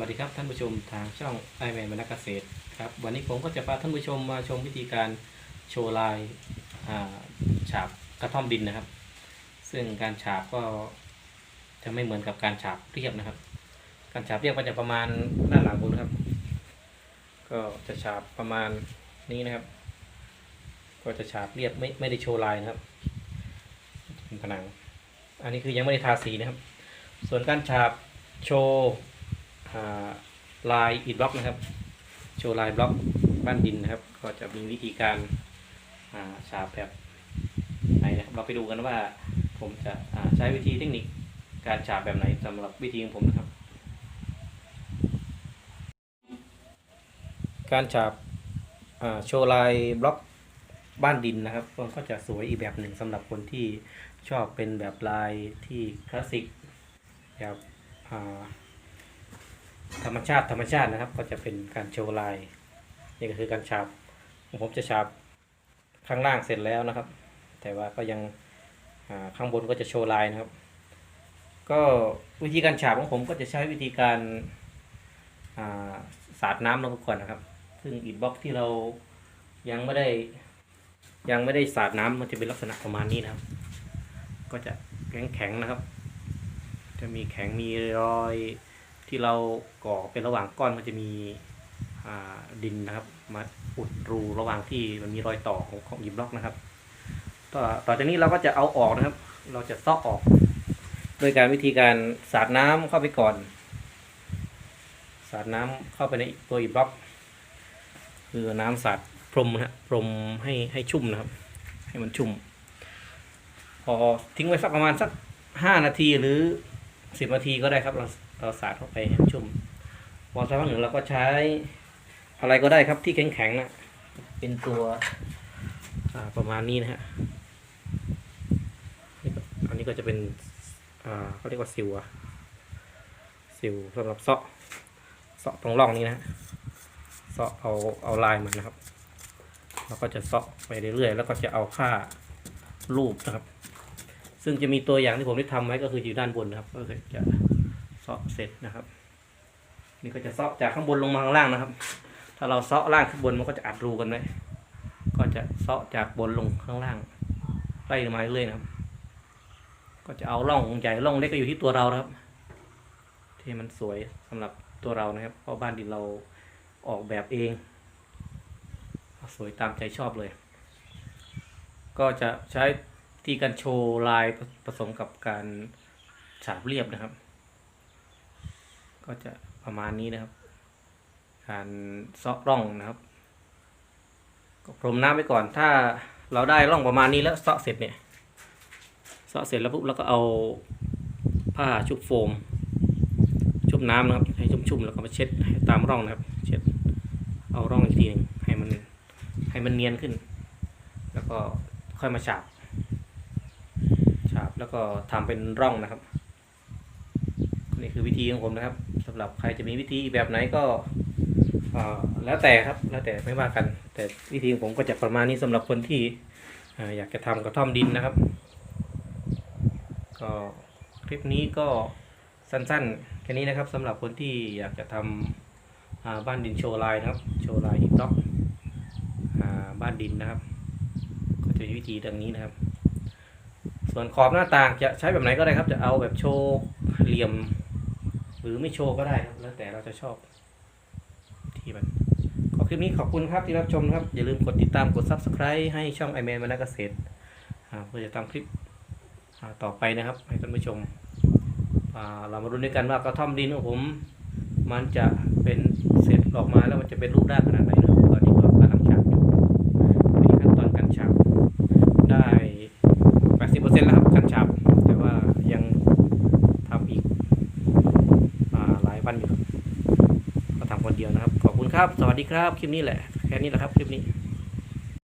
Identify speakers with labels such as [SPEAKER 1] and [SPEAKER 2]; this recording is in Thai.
[SPEAKER 1] วัสดีครับท่านผู้ชมทางช่องไอแมนบรรเกษตรครับวันนี้ผมก็จะพาท่านผู้ชมมาชมวิธีการโชว์ลายฉาบกระท่อมดินนะครับ ซึ่งการฉาบก็จะไม่เหมือนกับการฉาบเรียบนะครับ การฉาบเรียบก็จะประมาณด้านหลังบนนะครับ ก็จะฉาบประมาณนี้นะครับ ก็จะฉาบเรียบไม่ไม่ได้โชว์ลายนะครับเป็นผนัง อันนี้คือยังไม่ได้ทาสีนะครับ ส่วนการฉาบโชว์ ลายอิฐบล็อกนะครับ โชว์ลายบล็อกบ้านดินนะครับ ก็จะมีวิธีการาฉาบแบบไหนนะครับเราไปดูกันว่าผมจะใช้วิธีเทคนิคการฉาบแบบไหนสำหรับวิธีของผมนะครับ การฉาบาโชว์ลายบล็อกบ้านดินนะครับมันก็จะสวยอีกแบบหนึ่งสำหรับคนที่ชอบเป็นแบบลายที่คลาสสิกแบบอ่า ธรรมชาติธรรมชาตินะครับ ก็จะเป็นการโชว์ลายนี่ก็คือการฉาบผมจะฉาบข้างล่างเสร็จแล้วนะครับ แต่ว่าก็ยังข้างบนก็จะโชว์ลายนะครับ ก็วิธีการฉาบของผมก็จะใช้วิธีการาสาดน้ำลงไปก่อนนะครับ ซึ่งอิฐบล็อกที่เรายังไม่ได้ยังไม่ได้สาดน้ำมันจะเป็นลักษณะประมาณนี้นะครับ ก็จะแข็งแข็งๆนะครับ จะมีแข็งมีรอย ที่เราก่อเป็นระหว่างก้อนมันจะมีดินนะครับ มาอุดรูระหว่างที่มันมีรอยต่อของของอิฐบล็อกนะครับต่อต่อจากนี้เราก็จะเอาออกนะครับ เราจะซอกออก โดยการวิธีการสาดน้ำเข้าไปก่อน สาดน้ำเข้าไปในตัวอิบล็อก คือน้ำสาดพรมนะฮะพรมให้ให้ชุ่มนะครับ ให้มันชุ่ม พอทิ้งไว้สักประมาณสักห้านาทีหรือสิบนาทีก็ได้ครับเรา เราสาดเข้าไปให้มันชุ่มพอสักพักหนึ่งเราก็ใช้อะไรก็ได้ครับที่แข็งๆนะเป็นตัวประมาณนี้นะฮะอันนี้ก็จะเป็นเขาเรียกว่าซิวอะซิวสำหรับเซาะเซาะตรงร่องนี้นะเซาะเอาเอาลายมันนะครับแล้วก็จะเซาะไปเรื่อยๆแล้วก็จะเอาผ้ารูปนะครับ ซึ่งจะมีตัวอย่างที่ผมได้ทำไว้ก็คืออยู่ด้านบนนะครับก็คือจะ ซาะเสร็จนะครับ นี่ก็จะซาะจากข้างบนลงมาข้างล่างนะครับ ถ้าเราซาะล่างขึ้นบนมันก็จะอัดรูกันไว้ก็จะซาะจากบนลงข้างล่างไล่ลงมาเรื่อยๆนะครับ ก็จะเอาร่องใหญ่ร่องเล็กก็อยู่ที่ตัวเราครับ ที่มันสวยสำหรับตัวเรานะครับ เพราะบ้านดินเราออกแบบเอง สวยตามใจชอบเลย ก็จะใช้ที่การโชว์ลายผสมกับการฉาบเรียบนะครับ ก็จะประมาณนี้นะครับ การเซาะร่องนะครับก็พรมน้ำไปก่อน ถ้าเราได้ร่องประมาณนี้แล้วเซาะเสร็จเนี่ยเซาะเสร็จแล้วปุ๊บเราก็เอาผ้าชุบโฟม ชุบน้ำนะครับ ให้ชุ่มๆแล้วก็มาเช็ดให้ตามร่องนะครับ เช็ดเอาร่องอีกทีหนึงให้มันให้มันเนียนขึ้น แล้วก็ค่อยมาฉาบฉาบแล้วก็ทำเป็นร่องนะครับนี่คือวิธีของผมนะครับ หรับใครจะมีวิธีแบบไหนก็แล้วแต่ครับแล้วแต่ไม่ว่ากัน แต่วิธีของผมก็จะประมาณนี้สำหรับคนที่ออยากจะทำกระท่อมดินนะครับ ก็คลิปนี้ก็สั้นๆแค่นี้นะครับสำหรับคนที่อยากจะทำอ่าบ้านดินโชว์ลายนะครับ โชว์ลายฮิปต็อกบ้านดินนะครับ ก็จะมีวิธีดังนี้นะครับ ส่วนขอบหน้าต่างจะใช้แบบไหนก็ได้ครับ จะเอาแบบโชว์เหลี่ยม หรือไม่โชว์ก็ได้ครับแล้วแต่เราจะชอบที่มันขอคลิปนี้ขอบคุณครับที่รับชมครับ อย่าลืมกดติดตามกด subscribe ให้ช่องไอแมนมานาเกษตรเพื่อจะทำคลิปต่อไปนะครับ ให้ท่านผู้ชมเรามาดูด้วยกันว่ากระท่อมดินของผม มันจะเป็นเสร็จออกมาแล้วมันจะเป็นรูปร่างขนาดไหนนะครับตอนนี้ก็กำลังฉาบอยู่นี่ขั้นตอนการฉาบได้ 80%แล้วครับการฉาบแต่ว่ายังทำอีกอ่าหลายวัน อยู่ครับก็ทำคนเดียวนะครับ ขอบคุณครับ สวัสดีครับ คลิปนี้แหละ แค่นี้แหละครับ คลิปนี้